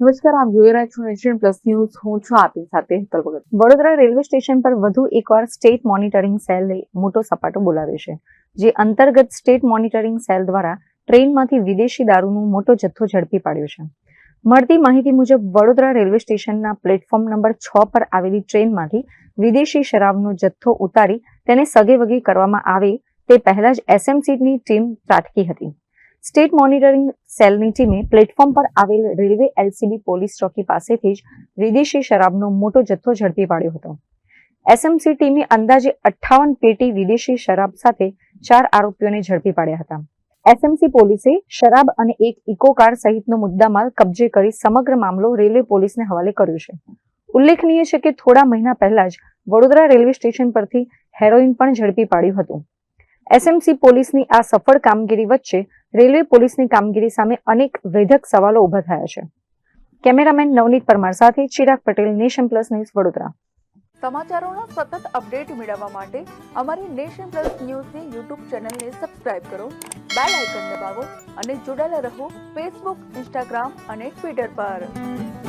નમસ્કાર, આપ જોઈ રહ્યા છો નેશન પ્લસ ન્યૂઝ હું છું આપની સાથે હેતલ ભગત. વડોદરા રેલવે સ્ટેશન પર વધુ એકવાર સ્ટેટ મોનિટરિંગ સેલે મોટો સપાટો બોલાવ્યો છે, જે અંતર્ગત સ્ટેટ મોનિટરિંગ સેલ દ્વારા ટ્રેનમાંથી વિદેશી દારૂનો મોટો જથ્થો ઝડપી પાડ્યો છે. મળતી માહિતી મુજબ, વડોદરા રેલવે સ્ટેશનના પ્લેટફોર્મ નંબર છ પર આવેલી ટ્રેનમાંથી વિદેશી શરાબનો જથ્થો ઉતારી તેને સગેવગે કરવામાં આવે તે પહેલા જ એસએમસીની ટીમ ત્રાટકી હતી. સ્ટેટ મોનિટરિંગ સેલની ટીમે પ્લેટફોર્મ પર આવેલ રેલવે એલસીબી પોલીસ ચોકી પાસેથી જ વિદેશી શરાબનો મોટો જથ્થો ઝડપી પાડ્યો હતો. એસએમસી ટીમે અંદાજે અઠ્ઠાવન પેટી વિદેશી શરાબ સાથે ચાર આરોપીઓને ઝડપી પાડ્યા હતા. એસએમસી પોલીસે શરાબ અને એક ઇકો કાર સહિતનો મુદ્દામાલ કબજે કરી સમગ્ર મામલો રેલવે પોલીસને હવાલે કર્યો છે. ઉલ્લેખનીય છે કે થોડા મહિના પહેલા જ વડોદરા રેલવે સ્ટેશન પરથી હેરોઇન પણ ઝડપી પાડ્યું હતું. એસએમસી પોલીસની આ સફળ કામગીરી વચ્ચે રેલવે પોલીસની કામગીરી સામે અનેક વેધક સવાલો ઊભા થયા છે. કેમેરામેન નવનીત પરમાર સાથે Chirag Patel, nation plus news Vadodara. સમાચારોના સતત અપડેટ મેળવવા માટે અમારી નેશન પ્લસ ન્યૂઝની યુટ્યુબ ચેનલને સબસ્ક્રાઇબ કરો, બેલ આઇકન દબાવો અને જોડાયેલા રહો ફેસબુક, ઇન્સ્ટાગ્રામ અને ટ્વિટર પર.